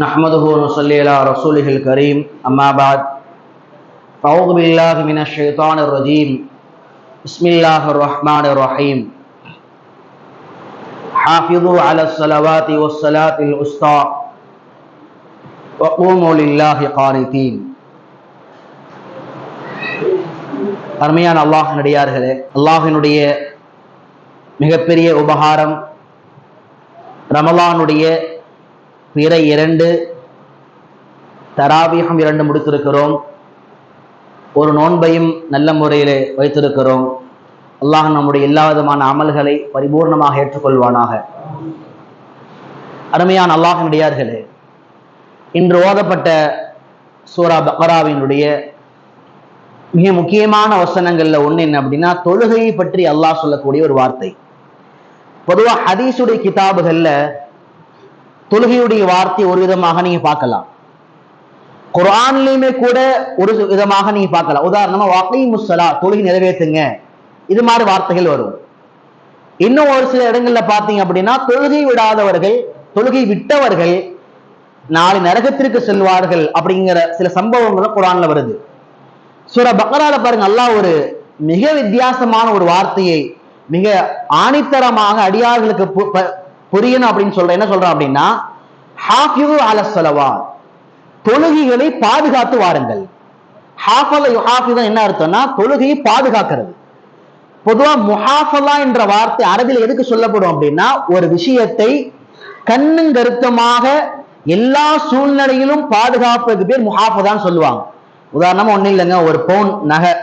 نحمده ونصلي على رسوله الكريم أما بعد أعوذ بالله من الشيطان الرجيم بسم الله الرحمن الرحيم حافظوا على الصلوات والصلاة الوسطى وقوموا لله قانتين அருமையான அல்லாஹினுடையார்களே அல்லாஹினுடைய மிகப்பெரிய உபகாரம் ரமலானுடைய பிற இரண்டு தராபீகம் இரண்டு முடித்திருக்கிறோம். ஒரு நோன்பையும் நல்ல முறையில் வைத்திருக்கிறோம். அல்லாஹ் நம்முடைய எல்லா விதமான அமல்களை பரிபூர்ணமாக ஏற்றுக்கொள்வானாக. அருமையான அல்லாஹினுடையார்களே இன்று ஓதப்பட்ட சூரா பக்ராவினுடைய மிக முக்கியமான வசனங்கள்ல ஒண்ணு என்ன அப்படின்னா தொழுகையை பற்றி அல்லாஹ் சொல்லக்கூடிய ஒரு வார்த்தை. பொதுவா ஹதீஸுடைய கிதாபுகள்ல தொழுகையுடைய வார்த்தை ஒரு விதமாக நீங்க பார்க்கலாம். குரான்லயுமே கூட ஒரு விதமாக நீங்க பார்க்கலாம். உதாரணமா வாக்கை முஸ்ஸலா தொழுகை நிறைவேற்றுங்க. இது மாதிரி வார்த்தைகள் வரும். இன்னும் ஒரு சில இடங்கள்ல பாத்தீங்க அப்படின்னா தொழுகை விடாதவர்கள் தொழுகை விட்டவர்கள் நாளை நரகத்திற்கு செல்வார்கள் அப்படிங்கிற சில சம்பவங்களும் குரான்ல வருது. சூர பக்கரால பாருங்க அல்லாஹ் ஒரு மிக வித்தியாசமான ஒரு வார்த்தையை மிக ஆணித்தரமாக அடியார்களுக்கு பு- ப- புரியணும் அப்படின்னு சொல்ற என்ன சொல்றான் அப்படின்னா ஹாஃபிவு அல ஸலவா தொழுகைகளை பாதுகாத்து வாருங்கள். ஹாஃபல யுஹாஃபிதா என்ன அர்த்தம்னா தொழுகையை பாதுகாக்கிறது. பொதுவா முஹாஃபலா என்ற வார்த்தை அரபில் எதுக்கு சொல்லப்படும் அப்படின்னா ஒரு விஷயத்தை கண்ணுங்கருத்தமாக எல்லா சூழ்நிலையிலும் பாதுகாப்பதுக்கு பேர் முஹாஃபதான்னு சொல்லுவாங்க. உதாரணமா ஒன்றும் இல்லைங்க ஒரு பவுன் நகை.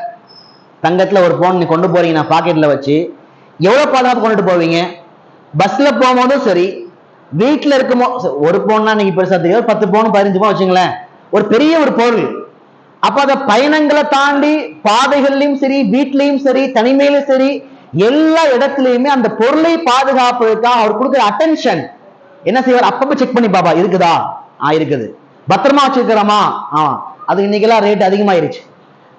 தங்கத்துல ஒரு பவுன் நீ கொண்டு போறீங்கன்னா பாக்கெட்ல வச்சு எவ்வளோ பாதுகாப்பு கொண்டுட்டு போவீங்க? பஸ்ஸில் போகும்போதும் சரி வீட்டில் இருக்குமோ ஒரு பவுன்னா நீங்க பெருசாக தெரியும் பத்து பவுன் பதினஞ்சு பவுன் வச்சுங்களேன். ஒரு பெரிய ஒரு பொருள். அப்போ அதை பயணங்களை தாண்டி பாதைகள்லையும் சரி வீட்லேயும் சரி தனிமையிலும் சரி எல்லா இடத்துலையுமே அந்த பொருளை பாதுகாப்பதற்காக அவர் கொடுக்குற அட்டென்ஷன் என்ன செய்வார்? அப்பப்போ செக் பண்ணி பாப்பா இருக்குதா? ஆ இருக்குது. பத்திரமா வச்சிருக்கிறோமா? ஆ. அது இன்னைக்கெல்லாம் ரேட் அதிகமாயிருச்சு.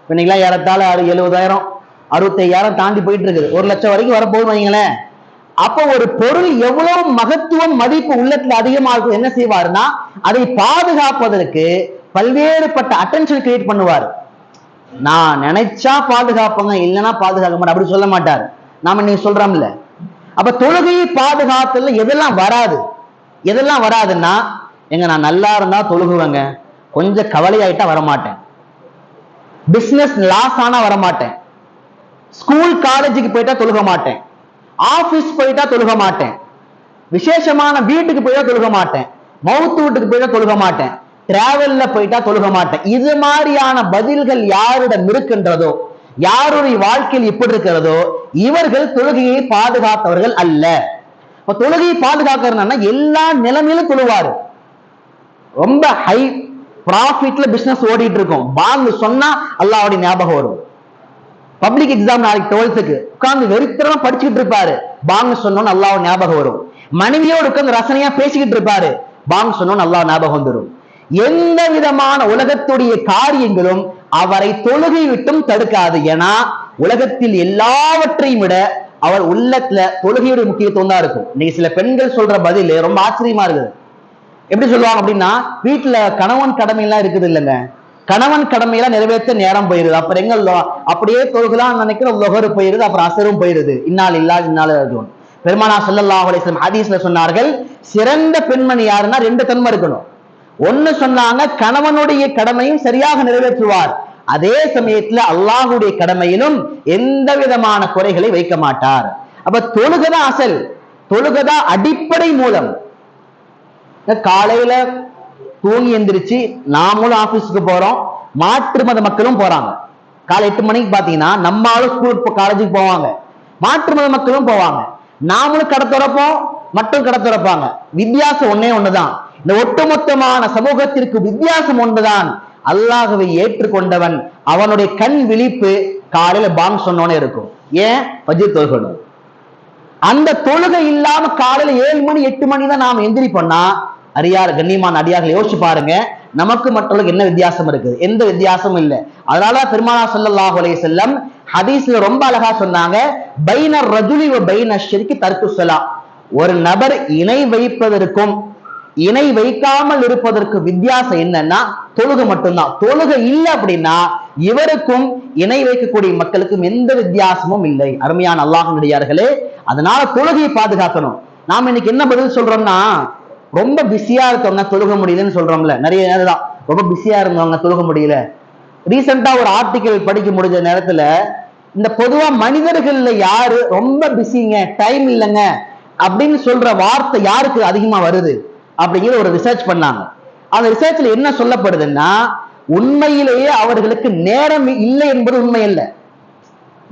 இன்னைக்கெல்லாம் ஏறத்தாழ ஆறு எழுபதாயிரம். அறுபத்தையாயிரம் தாண்டி போயிட்டு இருக்குது ஒரு லட்சம் வரைக்கும் வரப்போகுது வைங்களேன் அப்போ ஒரு பொருள் எவ்வளவு மகத்துவம் மதிப்பு உள்ளத்துல அதிகமா இருக்கும் என்ன செய்வாருன்னா அதை பாதுகாப்பதற்கு பல்வேறுபட்ட அட்டென்ஷன் கிரியேட் பண்ணுவார். நான் நினைச்சா பாதுகாப்பங்க இல்லைன்னா பாதுகாக்க மாட்டேன் அப்படி சொல்ல மாட்டார். நாம நீங்க சொல்றோம்ல. அப்ப தொழுகையை பாதுகாத்துல எதெல்லாம் வராது? எதெல்லாம் வராதுன்னா எங்க நான் நல்லா இருந்தா தொழுகுவேங்க. கொஞ்சம் கவலையாயிட்டா வரமாட்டேன். பிசினஸ் லாஸ் ஆனா வரமாட்டேன். ஸ்கூல் காலேஜுக்கு போயிட்டா தொழுக மாட்டேன். ஆபீஸ் போயிட்டா தொழுக மாட்டேன். விசேஷமான வீட்டுக்கு போயிட்டா தொழுக மாட்டேன். மவுத்து வீட்டுக்கு போயிட்டா தொழுக மாட்டேன். டிராவல்ல போயிட்டா தொழுக மாட்டேன். இது மாதிரியான பதில்கள் யாரிடம் இருக்கின்றதோ யாருடைய வாழ்க்கையில் எப்படி இருக்கிறதோ இவர்கள் தொழுகையை பாதுகாத்தவர்கள் அல்ல. இப்ப தொழுகையை பாதுகாக்கிறதுனா எல்லா நிலைமையிலும் தொழுவாரு. ரொம்ப ஹை ப்ராஃபிட்ல பிசினஸ் ஓடிட்டு இருக்கும். பாங்கு சொன்னா அல்லாவுடைய ஞாபகம் வரும். பப்ளிக் எக்ஸாம் நாளைக்கு டுவெல்த்துக்கு உட்காந்து வெறித்தனமா படிச்சுக்கிட்டு இருப்பாரு. பாங்க சொன்னோன்னு நல்லா ஞாபகம் வரும். மனைவியோடு உட்காந்து ரசனையா பேசிக்கிட்டு இருப்பாரு. பாங்க சொன்னோன்னு நல்லா ஞாபகம் வந்துடும் எந்த விதமான உலகத்துடைய காரியங்களும் அவரை தொழுகை விட்டும் தடுக்காது. ஏன்னா உலகத்தில் எல்லாவற்றையும் விட அவர் உள்ளத்துல தொழுகையுடைய முக்கியத்துவம் தான் இருக்கும். இன்னைக்கு சில பெண்கள் சொல்ற பதில் ரொம்ப ஆச்சரியமா இருக்குது. எப்படி சொல்லுவாங்க அப்படின்னா வீட்டுல கணவன் கடமை எல்லாம் இருக்குது இல்லைங்க. கணவன் கடமையில நிறைவேற்ற நேரம் போயிருது. அப்புறம் எங்க அப்படியே தொழுகலாம் நினைக்கிற லொகரு போயிருது அப்புறம் அசரும் போயிருது. இன்னால் இல்லா இன்னால் அர்ஜுன் பெருமானா ஸல்லல்லாஹு ஹதீஸ்ல சொன்னார்கள் சிறந்த பெண்மணி யாருன்னா ரெண்டு தன்மை இருக்கணும். ஒண்ணு சொன்னாங்க கணவனுடைய கடமையும் சரியாக நிறைவேற்றுவார். அதே சமயத்துல அல்லாஹுடைய கடமையிலும் எந்த விதமான குறைகளை வைக்க மாட்டார். அப்ப தொழுகதான் அசல். தொழுகதான் அடிப்படை மூலம். காலையில தூங்கி எந்திரிச்சு நாமளும் ஆபீஸ்க்கு போறோம். மாற்று மத மக்களும் போறாங்க. காலை எட்டு மணிக்கு பாத்தீங்கன்னா நம்ம ஆளும் ஸ்கூல் காலேஜுக்கு போவாங்க. மாற்று மத மக்களும் போவாங்க. நாமளும் கடை திறப்போம் மட்டும் கடை திறப்பாங்க. வித்தியாசம் ஒண்ணே ஒண்ணுதான். இந்த ஒட்டுமொத்தமான சமூகத்திற்கு வித்தியாசம் ஒன்றுதான் அல்லாஹவை ஏற்றுக்கொண்டவன் அவனுடைய கண் விழிப்பு காலையில பாங் சொன்னோன்னே இருக்கும். ஏன்? பஜ்ர் தொழுகணும். அந்த தொழுகை இல்லாம காலையில ஏழு மணி எட்டு மணி தான் நாம எந்திரிப்போம்னா அரியார் கண்ணியமான அடியார்கள் யோசிச்சு பாருங்க. நமக்கு மற்றவர்களுக்கு என்ன வித்தியாசம் இருக்குது? எந்த வித்தியாசமும் இல்லை. அதனால பெருமானா ஸல்லல்லாஹு அலைய செல்லம் ஹதீஸ்ல ரொம்ப அழகா சொன்னாங்க பைனர் ரஜுலி பைன ஒரு நபர் இணை வைப்பதற்கும் இணை வைக்காமல் இருப்பதற்கு வித்தியாசம் என்னன்னா தொழுகை மட்டும்தான். தொழுகை இல்லை அப்படின்னா இவருக்கும் இணை வைக்கக்கூடிய மக்களுக்கும் எந்த வித்தியாசமும் இல்லை. அருமையான அல்லாஹனுடையார்களே அதனால தொழுகையை பாதுகாக்கணும். நாம இன்னைக்கு என்ன பதில் சொல்றோம்னா ரொம்ப பிஸியா இருக்கவங்க தொழுக முடியலன்னு சொல்றோம்ல நிறைய நேரம் தான். ரொம்ப பிஸியா இருந்தவங்க தொழுக முடியல. ரீசெண்டா ஒரு ஆர்டிக்கல் படிக்க முடிஞ்ச நேரத்துல இந்த பொதுவா மனிதர்கள்ல யாரு ரொம்ப பிஸிங்க டைம் இல்லைங்க அப்படின்னு சொல்ற வார்த்தை யாருக்கு அதிகமா வருது அப்படிங்கிற ஒரு ரிசர்ச் பண்ணாங்க. அந்த ரிசர்ச்ல என்ன சொல்லப்படுதுன்னா உண்மையிலேயே அவர்களுக்கு நேரம் இல்லை என்பது உண்மை இல்லை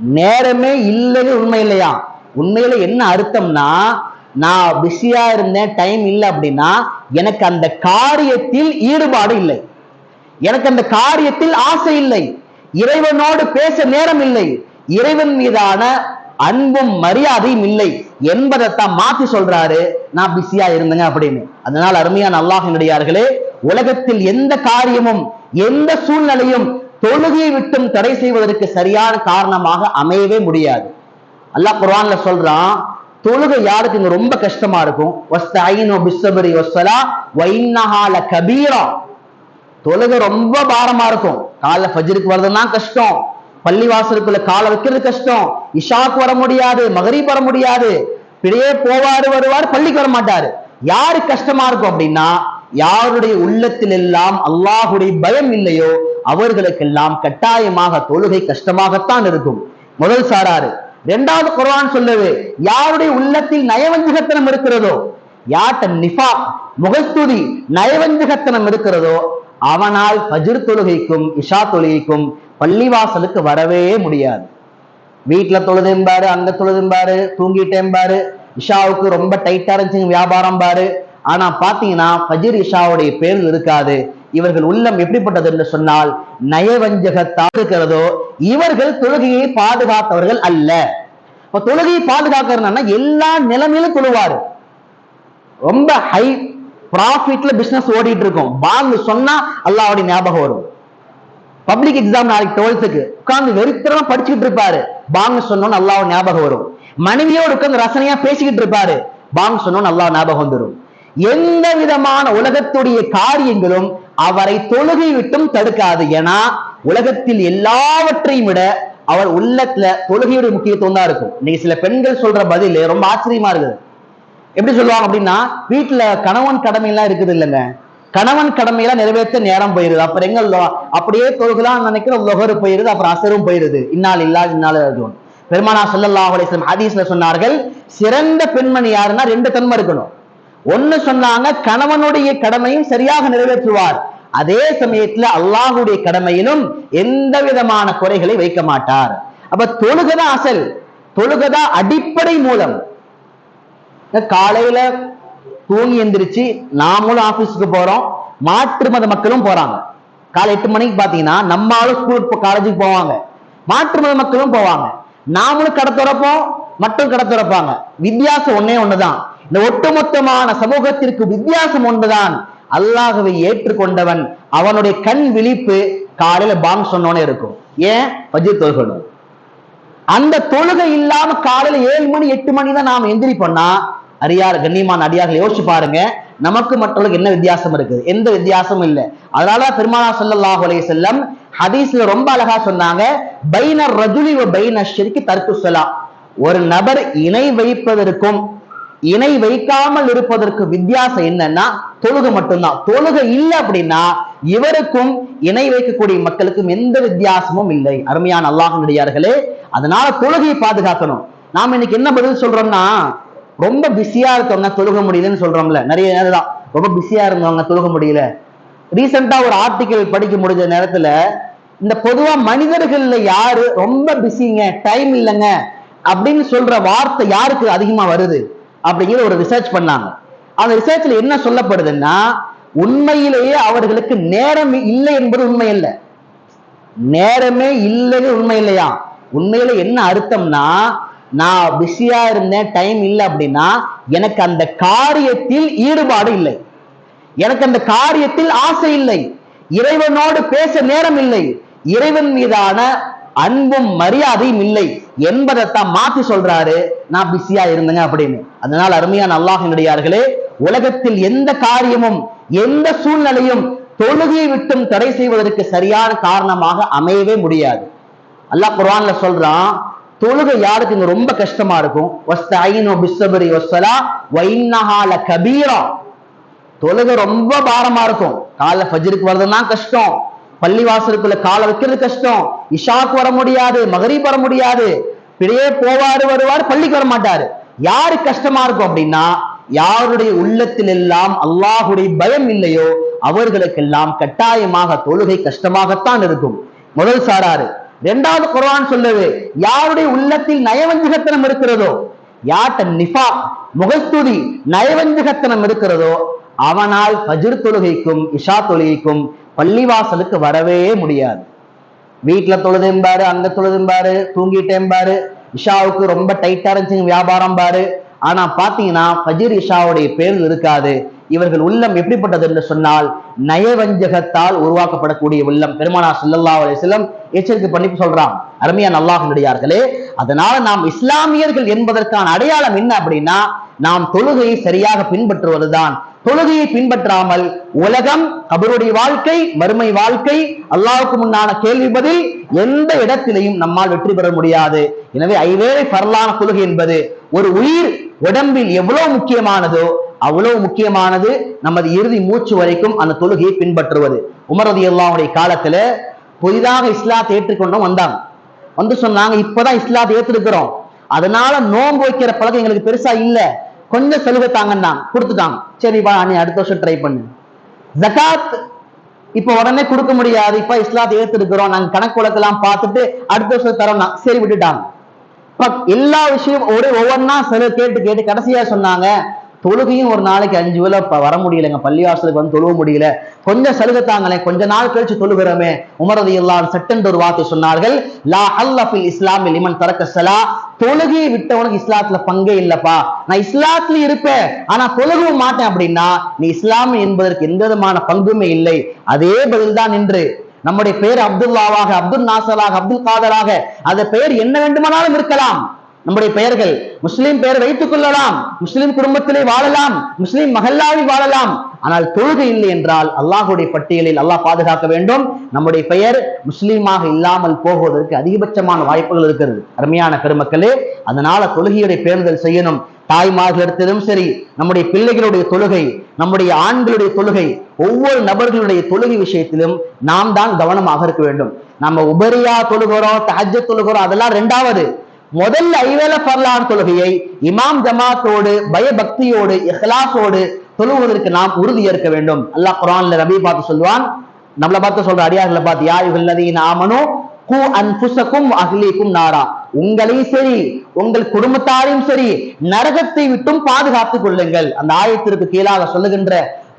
நேரமே இல்லைன்னு உண்மை இல்லையா? உண்மையில என்ன அர்த்தம்னா நான் பிஸியா இருந்தேன் டைம் இல்லை அப்படின்னா எனக்கு அந்த காரியத்தில் ஈடுபாடு இல்லை. எனக்கு அந்த காரியத்தில் ஆசை இல்லை. இறைவனோடு பேச நேரம் இல்லை. இறைவன் மீதான அன்பும் மரியாதையும் இல்லை என்பதைத்தான் மாத்தி சொல்றாரு நான் பிஸியா இருந்தேங்க அப்படின்னு. அதனால அருமையான அல்லாஹினுடையார்களே உலகத்தில் எந்த காரியமும் எந்த சூழ்நிலையும் தொழுகையை விட்டும் தடை செய்வதற்கு சரியான காரணமாக அமையவே முடியாது. அல்லாஹ் குர்ஆன்ல சொல்றான் தொழுகை யாருக்கு இங்க ரொம்ப கஷ்டமா இருக்கும்? வஸ்தஈனு பிஸ்ஸபரி வஸ்ஸலா வைன்னஹா லகபீரா. தொழுகை ரொம்ப பாரமா இருக்கும். காலைல ஃபஜ்ருக்கு வர்றதுதான் கஷ்டம். பள்ளிவாசலுக்குள்ள காலை வைக்கிறது கஷ்டம். இஷாக்கு வர முடியாது மகரீப் வர முடியாது. இப்படியே போவாரு வருவார் பள்ளிக்கு வர மாட்டாரு. யாரு கஷ்டமா இருக்கும் அப்படின்னா யாருடைய உள்ளத்தில் எல்லாம் அல்லாஹுடைய பயம் இல்லையோ அவர்களுக்கெல்லாம் கட்டாயமாக தொழுகை கஷ்டமாகத்தான் இருக்கும். முதல் சாராரு. இரண்டாவது குரவான் சொல்லுது யாருடைய உள்ளத்தில் நயவஞ்சகத்தனம் இருக்கிறதோ யார்கிட்ட நிஃபா முகஸ்துதி நயவஞ்சகத்தனம் இருக்கிறதோ அவனால் பஜிர் தொழுகைக்கும் இஷா தொழுகைக்கும் பள்ளிவாசலுக்கு வரவே முடியாது. வீட்டுல தொழுதும்பாரு அங்க தொழுதும்பாரு தூங்கிட்டேம்பாரு இஷாவுக்கு ரொம்ப டைட்டா இருந்துச்சு வியாபாரம் பாரு. ஆனா பாத்தீங்கன்னா பஜிர் இஷாவுடைய பேர் இருக்காது. இவர்கள் உள்ளம் எப்படிப்பட்டது என்று சொன்னால் நயவஞ்சகத்தாக இருக்கிறதோ இவர்கள் தொழுகையை பாதுகாத்தவர்கள் அல்ல. இப்போ தொழுகையை பாதுகாக்கிறதுனா எல்லா நிலைமையிலும் தொழுவாரு. ரொம்ப ஹை ப்ராஃபிட்ல பிசினஸ் ஓடிட்டு இருக்கும் பாங்கு சொன்னா அல்லாவுடைய ஞாபகம் வரும். பப்ளிக் எக்ஸாம் நாளைக்கு டுவெல்த்துக்கு உட்கார்ந்து வெறித்தனமா படிச்சுக்கிட்டு இருப்பாரு. பாங்கு சொன்னோன்னு அல்லாஹ் ஞாபகம் வரும். மனைவியோடு உட்கார்ந்து ரசனையா பேசிக்கிட்டு இருப்பாரு. பாங்கு சொன்னோன்னு அல்லாஹ் ஞாபகம் வந்துடும் எந்த விதமான உலகத்துடைய காரியங்களும் அவரை தொழுகை விட்டும் தடுக்காது. ஏன்னா உலகத்தில் எல்லாவற்றையும் விட அவர் உள்ளத்துல தொழுகையுடைய முக்கியத்துவம் தான் இருக்கும். இன்னைக்கு சில பெண்கள் சொல்ற பதில் ரொம்ப ஆச்சரியமா இருக்குது. எப்படி சொல்லுவாங்க அப்படின்னா வீட்டுல கணவன் கடமை எல்லாம் இருக்குது இல்லைங்க. கணவன் கடமையெல்லாம் நிறைவேற்ற நேரம் போயிருது. அப்புறம் எங்க அப்படியே தொழுகலாம் நினைக்கிற லொகரு போயிருது அப்புறம் அசரும் போயிருது. இன்னால் இல்லா இன்னால் பெருமானா ஸல்லல்லாஹு அலைஹி ஹதீஸ்ல சொன்னார்கள் சிறந்த பெண்மணி யாருன்னா ரெண்டு தன்மை இருக்கணும். ஒன்னு சொன்னாங்க கணவனுடைய கடமையும் சரியாக நிறைவேற்றுவார். அதே சமயத்துல அல்லாஹுடைய கடமையிலும் எந்த விதமான குறைகளை வைக்க மாட்டார். அப்ப தொழுகதா அசல்? தொழுகதா அடிப்படை மூலம். காலையில தூங்கி எந்திரிச்சு நாமளும் ஆபீஸ்க்கு போறோம் மாற்று மத மக்களும் போறாங்க. காலை எட்டு மணிக்கு பாத்தீங்கன்னா நம்மளும் ஸ்கூல் காலேஜுக்கு போவாங்க. மாற்று மத மக்களும் போவாங்க. நாமளும் கடை திறப்போம் மட்டும் கடை திறப்பாங்க. வித்தியாசம் ஒன்னே ஒண்ணுதான். இந்த ஒட்டுமொத்தமான சமூகத்திற்கு வித்தியாசம் ஒன்றுதான் அல்லாஹ்வை ஏற்றுக்கொண்டவன் அவனுடைய கண் விழிப்பு காலையில பாங் சொன்னோன்னே இருக்கும். ஏன்? பஜ்ர் தொழுகணும். அந்த தொழுகை இல்லாம காலையில ஏழு மணி எட்டு மணி தான் நாம் எந்திரிப்போம்னா அரியார் கண்ணியமான அடியார்கள் யோசிச்சு பாருங்க நமக்கு மற்றவர்களுக்கு என்ன வித்தியாசம் இருக்குது எந்த வித்தியாசமும் இல்லை. அதனால பெருமானா சொல்லல்லாஹு அலைய செல்லம் ஹதீஸ்ல ரொம்ப அழகா சொன்னாங்க பைன ரஜுலி வ பைன ஷிர்கி ஒரு நபர் இணை வைப்பதற்கும் இணை வைக்காமல் இருப்பதற்கு வித்தியாசம் என்னன்னா தொழுகை மட்டும்தான். தொழுகை இல்லை அப்படின்னா இவருக்கும் இணை வைக்கக்கூடிய மக்களுக்கும் எந்த வித்தியாசமும் இல்லை. அருமையான அல்லாஹனுடையார்களே அதனால தொழுகையை பாதுகாக்கணும். நாம இன்னைக்கு என்ன பதில் சொல்றோம்னா ரொம்ப பிஸியா இருக்கவங்க தொழுக முடியலன்னு சொல்றோம்ல. நிறைய நேரம் தான். ரொம்ப பிஸியா இருந்தவங்க தொழுக முடியல. ரீசெண்டா ஒரு ஆர்டிக்கல் படிக்க முடிஞ்ச நேரத்துல இந்த பொதுவா மனிதர்கள்ல யாரு ரொம்ப பிஸிங்க டைம் இல்லைங்க அப்படின்னு சொல்ற வார்த்தை யாருக்கு அதிகமா வருது? அப்படிங்கிற ஒரு ரிசர்ச் பண்ணாங்க. அந்த ரிசர்ச்ல என்ன சொல்லப்படுதுன்னா உண்மையிலேயே அவர்களுக்கு நேரம் இல்லை என்பது உண்மை இல்லை நேரமே இல்லைன்னு உண்மை இல்லையா உண்மையில என்ன அர்த்தம்னா நான் பிஸியா இருந்தேன் டைம் இல்லை அப்படின்னா எனக்கு அந்த காரியத்தில் ஈடுபாடு இல்லை. எனக்கு அந்த காரியத்தில் ஆசை இல்லை. இறைவனோடு பேச நேரம் இல்லை. இறைவன் மீதான அன்பும் மரியாதையும் இல்லை என்பதைத்தான் மாத்தி சொல்றாரு நான் பிஸியா இருந்தேங்க அப்படின்னு. அதனால அருமையான அல்லாஹினுடையார்களே உலகத்தில் எந்த காரியமும் எந்த சூழ்நிலையும் தொழுகையை விட்டும் தடை செய்வதற்கு சரியான காரணமாக அமையவே முடியாது. அல்லாஹ் குர்ஆன்ல சொல்றான் தொழுகை யாருக்கு இங்க ரொம்ப கஷ்டமா இருக்கும்? வஸ்ஸலா தொழுகை ரொம்ப பாரமா இருக்கும். காலைல ஃபஜ்ருக்கு வர்றதுன்னா கஷ்டம். பள்ளி வாசலுக்குள்ள காலை வைக்கிறது கஷ்டம். இஷாக்கு வர முடியாது மகரீப் வர முடியாது. இப்படியே போவாரு வருவார் பள்ளிக்கு வர மாட்டாரு. யாரு கஷ்டமா இருக்கும் அப்படின்னா யாருடைய உள்ளத்தில் எல்லாம் அல்லாஹுடைய பயம் இல்லையோ அவர்களுக்கெல்லாம் கட்டாயமாக தொழுகை கஷ்டமாகத்தான் இருக்கும். முதல் சாராரு இரண்டாவது குர்ஆன் சொல்லுது யாருடைய உள்ளத்தில் நயவஞ்சகத்தனம் இருக்கிறதோ யார்ட்ட நிஃபா முகஸ்துதி நயவஞ்சகத்தனம் இருக்கிறதோ அவனால் பஜிர் தொழுகைக்கும் இஷா தொழுகைக்கும் பள்ளிவாசலுக்கு வரவே முடியாது. வீட்டுல தொழுதும்பாரு அங்க தொழுதும்பாரு தூங்கிட்டேம்பாரு இஷாவுக்கு ரொம்ப டைட்டா இருந்துச்சு வியாபாரம் பாரு. ஆனா பாத்தீங்கன்னா ஃபஜ்ர் இஷாவுடைய பேர் இருக்காது. இவர்கள் உள்ளம் எப்படிப்பட்டது என்று சொன்னால் நயவஞ்சகத்தால் உருவாக்கப்படக்கூடிய உள்ளம். பெருமானா ஸல்லல்லாஹு அலைஹி எச்சரிக்கை பண்ணி சொல்றான். அருமையா அல்லாஹ்வுடையார்களே அதனால நாம் இஸ்லாமியர்கள் என்பதற்கான அடையாளம் என்ன அப்படின்னா நாம் தொழுகையை சரியாக பின்பற்றுவதுதான். தொழுகையை பின்பற்றாமல் உலகம் கபருடைய வாழ்க்கை மறுமை வாழ்க்கை அல்லாவுக்கு முன்னான கேள்வி பதில் எந்த இடத்திலையும் நம்மால் வெற்றி பெற முடியாது. எனவே ஐவேளை பரலான தொழுகை என்பது ஒரு உயிர் உடம்பில் எவ்வளவு முக்கியமானதோ அவ்வளவு முக்கியமானது நமது இறுதி மூச்சு வரைக்கும் அந்த தொழுகையை பின்பற்றுவது. உமரது அல்லாவுடைய காலத்துல புதிதாக இஸ்லாத்தை ஏற்றுக்கொண்டும் வந்தாங்க வந்து சொன்னாங்க இப்பதான் இஸ்லாத்தை ஏற்றிருக்கிறோம் அதனால நோன்பு வைக்கிற பழக்கம் எங்களுக்கு பெருசா இல்ல. கொஞ்சம் சலுகை தாங்கன்னா கொடுத்துட்டாங்க சரி வா நீ அடுத்த வருஷம் ட்ரை பண்ணு. ஜகாத் இப்ப உடனே கொடுக்க முடியாது. இப்ப இஸ்லாத்தை ஏத்திருக்கிறோம் நாங்க கணக்கு வழக்கெல்லாம் பார்த்துட்டு அடுத்த வருஷம் தரோம்னா சரி விட்டுட்டாங்க எல்லா விஷயம் ஒரே ஒவ்வொன்னா சில கேட்டு கேட்டு கடைசியா சொன்னாங்க தொழுகையும் ஒரு நாளைக்கு அஞ்சு வேலை வர முடியலங்க. பள்ளிவாசலுக்கு வந்து தொழுவ முடியல. கொஞ்சம் சலுகை தாங்களேன் கொஞ்ச நாள் கழிச்சு தொழுகிறோமே. உமரது எல்லாம் சட்டென்று ஒரு வார்த்தை சொன்னார்கள் லா அல்ல ஃபில் இஸ்லாமில் லிமன் தரக்க சலா. தொழுகையை விட்டவனுக்கு இஸ்லாத்துல பங்கே இல்லப்பா. நான் இஸ்லாத்துல இருப்பேன் ஆனா தொழுகவும் மாட்டேன் அப்படின்னா நீ இஸ்லாம் என்பதற்கு எந்த விதமான பங்குமே இல்லை. அதே பதில் தான் நின்று நம்முடைய பெயர் அப்துல்லாவாக அப்துல் நாசராக அப்துல் காதராக அந்த பெயர் என்ன வேண்டுமானாலும் இருக்கலாம். நம்முடைய பெயர்கள் முஸ்லீம் பெயர் வைத்துக் கொள்ளலாம் முஸ்லீம் குடும்பத்திலே வாழலாம் முஸ்லீம் மகல்லாவில் வாழலாம். ஆனால் தொழுகை இல்லை என்றால் அல்லாஹுடைய பட்டியலில் அல்லாஹ் பாதுகாக்க வேண்டும். நம்முடைய பெயர் முஸ்லீமாக இல்லாமல் போவதற்கு அதிகபட்சமான வாய்ப்புகள் இருக்கிறது. அருமையான பெருமக்களே அதனால தொழுகையுடைய பேருதல் செய்யணும். தாய்மார்களிடத்திலும் சரி நம்முடைய பிள்ளைகளுடைய தொழுகை நம்முடைய ஆண்களுடைய தொழுகை ஒவ்வொரு நபர்களுடைய தொழுகை விஷயத்திலும் நாம் தான் கவனமாக இருக்க வேண்டும். நம்ம உபரியா தொழுகிறோம் தஹஜ தொழுகிறோம் அதெல்லாம் ரெண்டாவது. முதல்ல ஐவேல பரலான் தொழுகையை இமாம் ஜமாத்தோடு பயபக்தியோடு இஹ்லாசோடு தொழுவதற்கு நாம் உறுதி ஏற்க வேண்டும். அல்லாஹ் குரான்ல ரபி பார்த்து சொல்வான் நம்மளை பார்த்து சொல்ற அடியார்களை பார்த்து யா யுகல்லதீன ஆமனு கு அன்புசக்கும் அகிலிக்கும் நாரா. உங்களையும் சரி உங்கள் குடும்பத்தாரையும் சரி நரகத்தை விட்டும் பாதுகாத்துக் கொள்ளுங்கள். அந்த ஆயத்திற்கு கீழாக சொல்லுகின்ற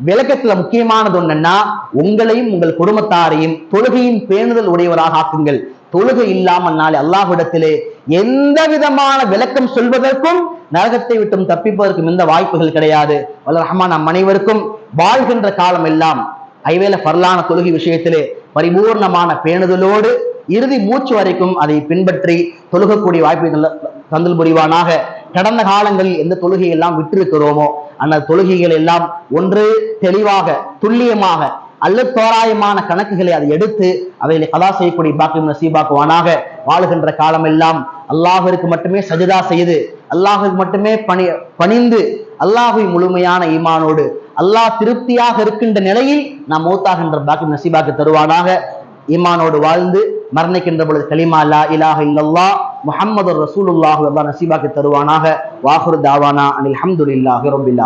விளக்கத்துல முக்கியமானது ஒண்ணுன்னா உங்களையும் உங்கள் குடும்பத்தாரையும் தொழுகையின் பேணுதல் உடையவராக ஆக்குங்கள். தொழுகை இல்லாமல் நாளை அல்லாஹ்விடத்திலே எந்த விதமான விளக்கம் சொல்வதற்கும் நரகத்தை விட்டும் தப்பிப்பதற்கும் எந்த வாய்ப்புகள் கிடையாது. வல்ல ரஹ்மான் நம் அனைவருக்கும் வாழ்கின்ற காலம் எல்லாம் ஐவேல பரலான தொழுகை விஷயத்திலே பரிபூர்ணமான பேணுதலோடு இறுதி மூச்சு வரைக்கும் அதை பின்பற்றி தொழுகக்கூடிய வாய்ப்பை தந்தல் புரிவானாக. கடந்த காலங்களில் எந்த தொழுகை எல்லாம் விட்டிருக்கிறோமோ அந்த தொழுகைகள் எல்லாம் ஒன்று தெளிவாக துல்லியமாக அல்ல தோராயமான கணக்குகளை அதை எடுத்து அவைகளை கதா செய்யக்கூடிய பாக்கியம் நசீபாக்குவானாக வாழுகின்ற காலமெல்லாம் அல்லாஹருக்கு மட்டுமே சஜிதா செய்து அல்லாஹுக்கு மட்டுமே பணி பணிந்து அல்லாஹை முழுமையான ஈமானோடு அல்லாஹ் திருப்தியாக இருக்கின்ற நிலையில் நாம் மூத்தாகின்ற பாக்கியம் நசீபாக்கு தருவானாக. ஈமானோடு வாழ்ந்து மரணிக்கின்ற பொழுது கலிமா லா இலாஹ இல்லல்லா முஹம்மது ரசூலுல்லாஹு அல்லாஹ் நசீபாக்கு தருவானாக. வாஹுர் தாவானா அனில் ஹம்துலில்லாஹி ரப்பில்